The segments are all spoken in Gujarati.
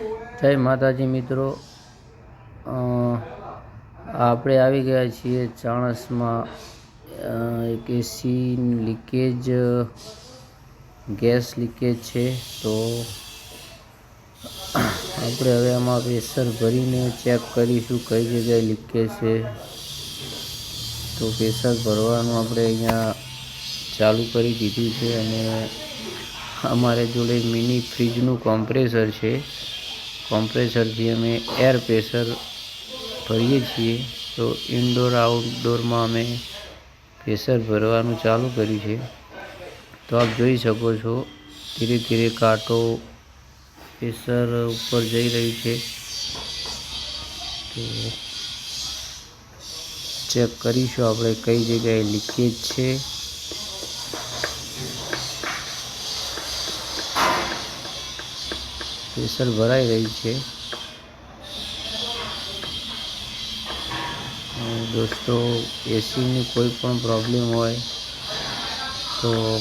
જય માતાજી મિત્રો. આપણે આવી ગયા છીએ ચાણસમાં. એક એસી લીકેજ, ગેસ લીકેજ છે. તો આપણે હવે આમાં પ્રેશર ભરીને ચેક કરીશું કઈ જગ્યાએ લીકેજ છે. તો પ્રેશર ભરવાનું આપણે અહીંયા ચાલુ કરી દીધું છે અને અમારે જોડે મિની ફ્રીજનું કોમ્પ્રેસર છે. કોમ્પ્રેસરથી અમે એર પ્રેશર ભરીએ છીએ, તો ઇન્ડોર આઉટડોરમાં અમે પ્રેશર ભરવાનું ચાલુ કર્યું છે. તો આપ જોઈ શકો છો, ધીરે ધીરે કાંટો પ્રેશર ઉપર જઈ રહ્યું છે. તો ચેક કરીશું આપણે કઈ જગ્યાએ લીકેજ છે. પ્રેશર ભરાઈ રહી છે. દોસ્તો, એસીની કોઈ પણ પ્રોબ્લેમ હોય તો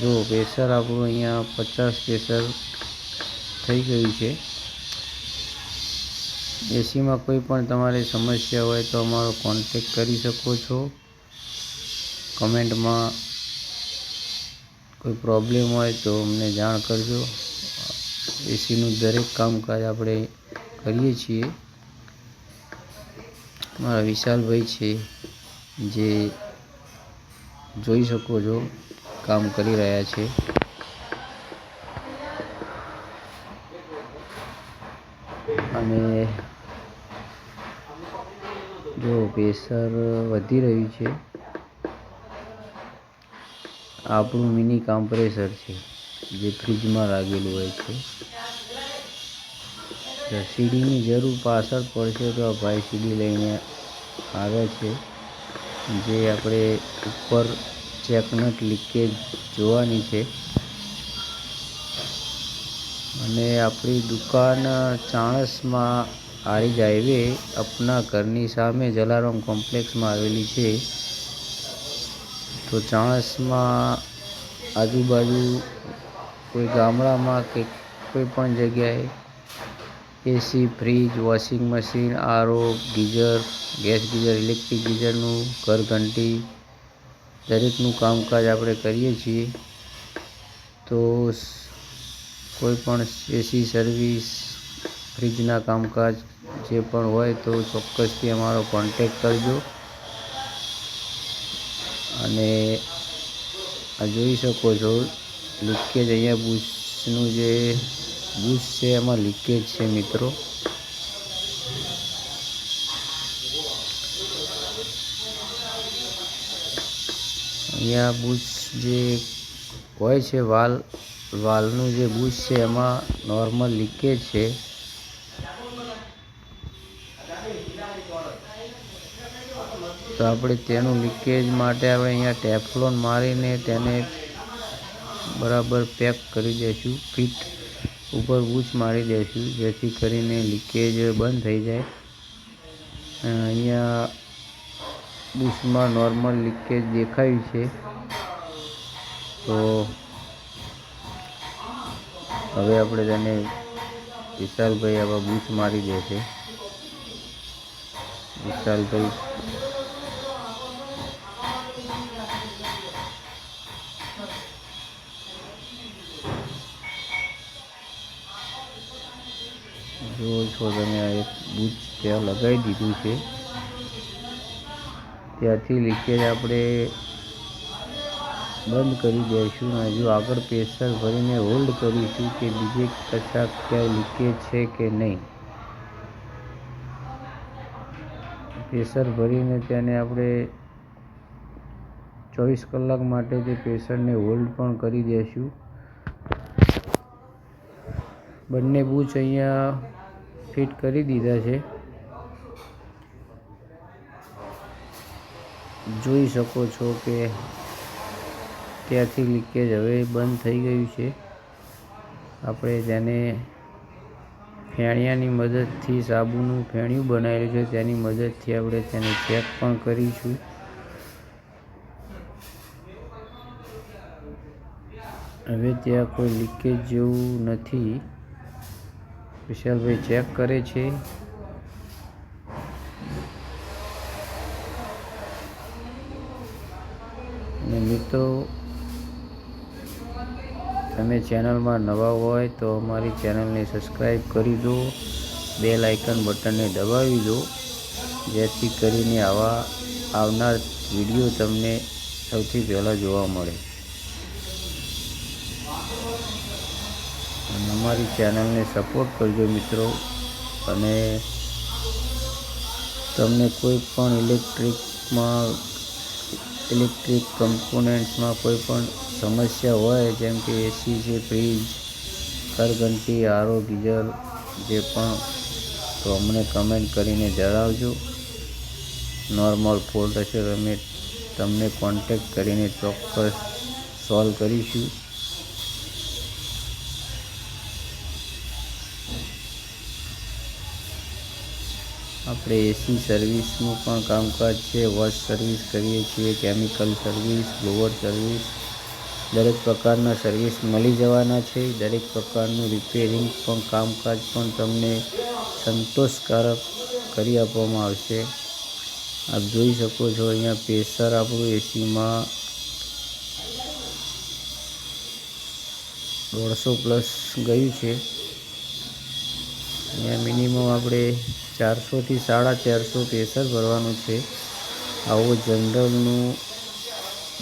જો પ્રેશર આપણું અહીંયા પચાસ પ્રેશર થઈ ગયું છે. એસીમાં કોઈ પણ તમારે સમસ્યા હોય તો અમારો કોન્ટેક કરી શકો છો. કમેન્ટમાં કોઈ પ્રોબ્લેમ હોય તો અમને જાણ કરજો. એસીનું દરેક કામકાજ આપણે કરીએ છીએ. મારા વિશાલભાઈ છે, જે જોઈ શકો છો કામ કરી રહ્યા છે. અને જો પ્રેશર વધી રહ્યું છે, આપણું મિની કમ્પ્રેસર છે, જે ફ્રીજમાં લાગેલું હોય છે. સીડીની જરૂર પાછળ પડશે તો આ ભાઈ સીડી લઈને આવે છે. જે આપણે ઉપર ચેકનટ લીકેજ જોવાની છે. અને આપણી દુકાન ચાણસમાં આરીજ હાઈવે આપના ઘરની સામે જલારામ કોમ્પ્લેક્સમાં આવેલી છે. તો ચાણસમાં આજુબાજુ કોઈ ગામડામાં કે કોઈ પણ જગ્યાએ AC, fridge, washing machine, RO, geyser, gas geyser, electric ગીઝરનું ઘરઘંટી દરેકનું કામકાજ આપણે કરીએ છીએ. તો કોઈપણ એસી સર્વિસ, ફ્રીજના કામકાજ જે પણ હોય તો ચોક્કસથી અમારો કોન્ટેક કરજો. અને આ જોઈ શકો છો, લીકેજ અહીંયા બુશનું જે બુશ છે, એમાં લીકેજ છે મિત્રો. અહીંયા બુશ જે હોય છે, વાલ, વાલનું જે બુશ છે, એમાં નોર્મલ લીકેજ છે. તો આપણે તેનું લીકેજ માટે આપણે અહીંયા ટેફલોન મારીને તેને બરાબર પેક કરી દઈશું. ફિટ ઉપર બૂચ મારી દઈશું જેથી કરીને લીકેજ બંધ થઈ જાય. અહીંયા બુશમાં નોર્મલ લીકેજ દેખાયું છે. તો હવે આપણે તેને વિશાલભાઈ આવા બુશ મારી દેશે. વિશાલભાઈ જો છો તમે આ એક બૂચ ત્યાં લગાવી દીધું છે. ત્યાંથી લીકેજ આપણે બંધ કરી દઈશું અને હજુ આગળ પ્રેશર ભરીને હોલ્ડ કરીશું કે બીજે કશાક ક્યાંય લીકેજ છે કે નહીં. પ્રેશર ભરીને તેને આપણે ચોવીસ કલાક માટે તે પ્રેશરને હોલ્ડ પણ કરી દઈશું. બંને બૂચ અહીંયા ફિટ કરી દીધા છે. જોઈ શકો છો કે ત્યાંથી લીકેજ હવે બંધ થઈ ગયું છે. આપણે તેને ફેણિયાની મદદથી સાબુનું ફેણિયું બનાવેલું છે. તેની મદદથી આપણે તેને ચેક પણ કરીશું. હવે ત્યાં કોઈ લીકેજ જેવું નથી. વિશાલભાઈ ચેક કરે છે. અને મિત્રો, તમે ચેનલમાં નવા હોય તો અમારી ચેનલને સબસ્ક્રાઈબ કરી દો, બેલ આઇકન બટનને દબાવી દો. જેથી કરીને આવા આવનાર વીડિયો તમને સૌથી પહેલાં જોવા મળે. અમારી ચેનલને સપોર્ટ કરજો મિત્રો. અને તમને કોઈ પણ ઇલેક્ટ્રિકમાં, ઇલેક્ટ્રિક કમ્પોનન્ટ્સમાં કોઈ પણ સમસ્યા હોય, જેમ કે એસી છે, ફ્રીજ, ઘરઘંટી, આરો, ગીઝર, જે પણ, તો અમને કમેન્ટ કરીને જણાવજો. નોર્મલ ફોલ્ટ હશે અમે તમને કોન્ટેક્ટ કરીને ચોક્કસ સોલ્વ કરીશું. આપણે એસી સર્વિસનું પણ કામકાજ છે વોશ સર્વિસ કરીએ છીએ કેમિકલ સર્વિસ બ્લોવર સર્વિસ દરેક પ્રકારના સર્વિસ મળી જવાના છે. દરેક પ્રકારનું રિપેરિંગ પણ કામકાજ પણ તમને સંતોષકારક કરી આપવામાં આવશે. આપ જોઈ શકો છો અહીંયા પ્રેશર આપણું એસીમાં દોઢસો પ્લસ ગયું છે. અહીંયા મિનિમમ આપણે ચારસોથી સાડા ચારસો પ્રેશર ભરવાનું છે. આવું જનરલનું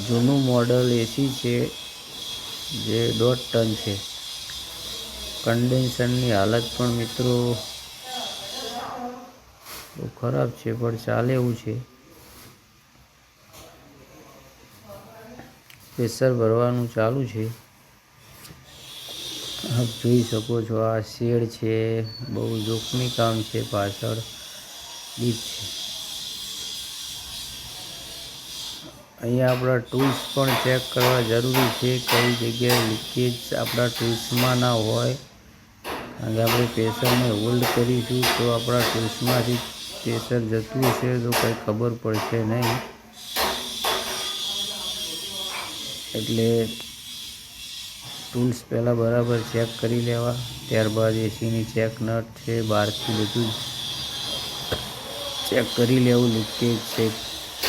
જૂનું મોડલ એસી છે, જે દોઢ ટન છે. કન્ડેન્સરની હાલત પણ મિત્રો બહુ ખરાબ છે, પણ ચાલે એવું છે. પ્રેશર ભરવાનું ચાલુ છે. જોઈ શકો છો, આ શેડ છે, બહુ જોખમી કામ છે પાછળ. ડીપ છે. અહીંયા આપણા ટૂલ્સ પણ ચેક કરવા જરૂરી છે, કઈ જગ્યાએ લીકેજ આપણા ટૂલ્સમાં ના હોય. કારણ કે આપણે પ્રેશરને હોલ્ડ કરીશું તો આપણા ટૂલ્સમાંથી પ્રેશર જતું હશે, તો કંઈ ખબર પડશે નહીં. એટલે ટૂલ્સ પહેલાં બરાબર ચેક કરી લેવા. ત્યારબાદ એસીની ચેક નટ છે, બહારથી બધું ચેક કરી લેવું, લીકેજ છે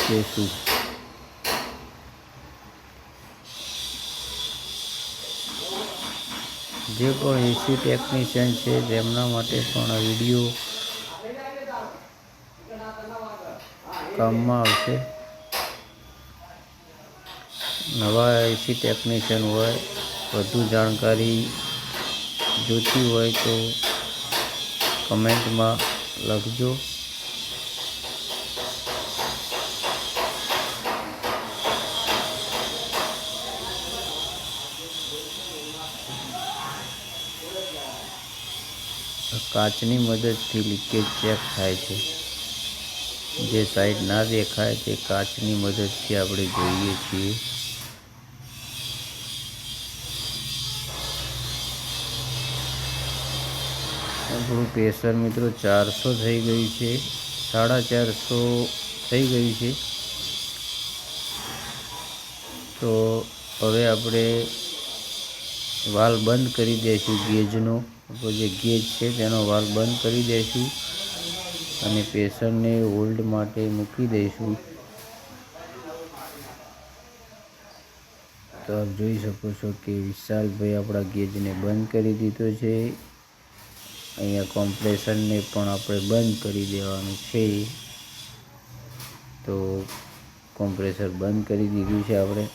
કે શું? જે પણ એસી ટેકનિશિયન છે, તેમના માટે પણ વીડિયો કામમાં આવશે. નવા એસી ટેકનિશિયન હોય વધુ જાણકારી જોતી હોય તો કમેન્ટમાં લખજો. કાચની મદદથી લીકેજ ચેક થાય છે. જે સાઈડ ના દેખાય તે કાચની મદદથી આપણે જોઈએ છીએ. આપણું પ્રેશર મિત્રો ચારસો થઈ ગયું છે. સાડા ચારસો થઈ ગયું છે. તો હવે આપણે વાલ બંધ કરી દઈશું ગેજનો. આપણો જે ગેજ છે તેનો વાલ બંધ કરી દઈશું અને પ્રેશરને હોલ્ડ માટે મૂકી દઈશું. તો આપ જોઈ શકો છો કે વિશાલભાઈ આપણા ગેજને બંધ કરી દીધો છે. અહીંયા કોમ્પ્રેશનને પણ આપણે બંધ કરી દેવાનું છે. તો કોમ્પ્રેસર બંધ કરી દીધું છે આપણે.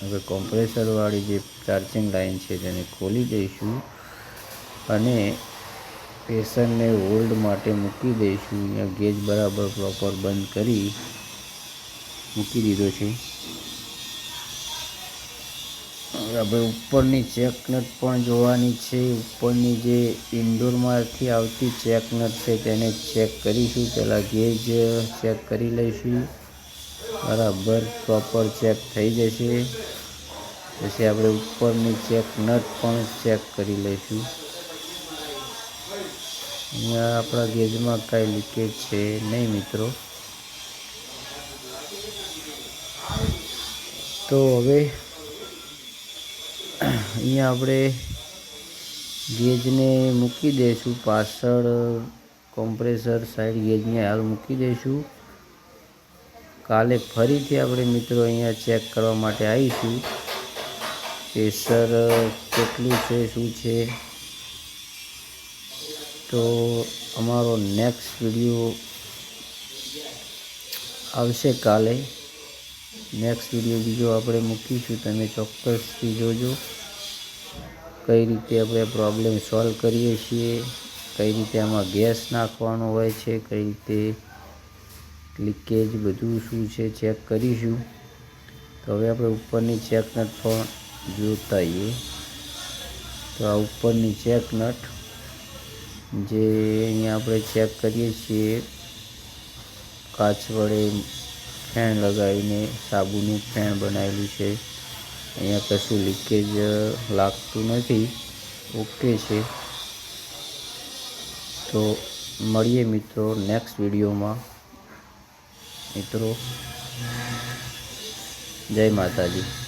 હવે કોમ્પ્રેસરવાળી જે ચાર્જિંગ લાઇન છે તેને ખોલી દઈશું અને પ્રેશરને હોલ્ડ માટે મૂકી દઈશું. અહીંયા ગેજ બરાબર પ્રોપર બંધ કરી મૂકી દીધો છે. હવે ઉપરની ચેકનટ પણ જોવાની છે. ઉપરની જે ઇન્ડોરમાંથી આવતી ચેક નટ છે તેને ચેક કરીશું. પહેલાં ગેજ ચેક કરી લઈશું. બરાબર પ્રોપર ચેક થઈ જશે. પછી આપણે ઉપરની ચેક નટ પણ ચેક કરી લઈશું. અહીંયા આપણા ગેજમાં કાંઈ લીકેજ છે નહીં મિત્રો. તો હવે અહીંયા આપણે ગેજને મૂકી દઈશું. પાછળ કોમ્પ્રેસર સાઈડ ગેજને હાલ મૂકી દઈશું. કાલે ફરીથી આપણે મિત્રો અહીંયા ચેક કરવા માટે આવીશું. પ્રેશર કેટલું છે, શું છે? તો અમારો નેક્સ્ટ વીડિયો આવશે કાલે. નેક્સ્ટ વીડિયો બીજો આપણે મૂકીશું. તમે ચોક્કસથી જોજો. કઈ રીતે આપણે પ્રોબ્લેમ સોલ્વ કરીએ છીએ, કઈ રીતે આમાં ગેસ નાખવાનો હોય છે, કઈ રીતે લીકેજ બધું શું છે ચેક કરીશું. તો હવે આપણે ઉપરની ચેક નટ પણ જોતા આવીએ. તો આ ઉપરની ચેક નટ જે અહીંયા આપણે ચેક કરીએ છીએ, કાચ વડે ફેણ લગાવીને સાબુનું ફેણ બનાવેલું છે. અહીંયા કશું લીકેજ લાગતું નથી. ઓકે છે. તો મળીએ મિત્રો નેક્સ્ટ વિડીયોમાં. મિત્રો, જય માતાજી.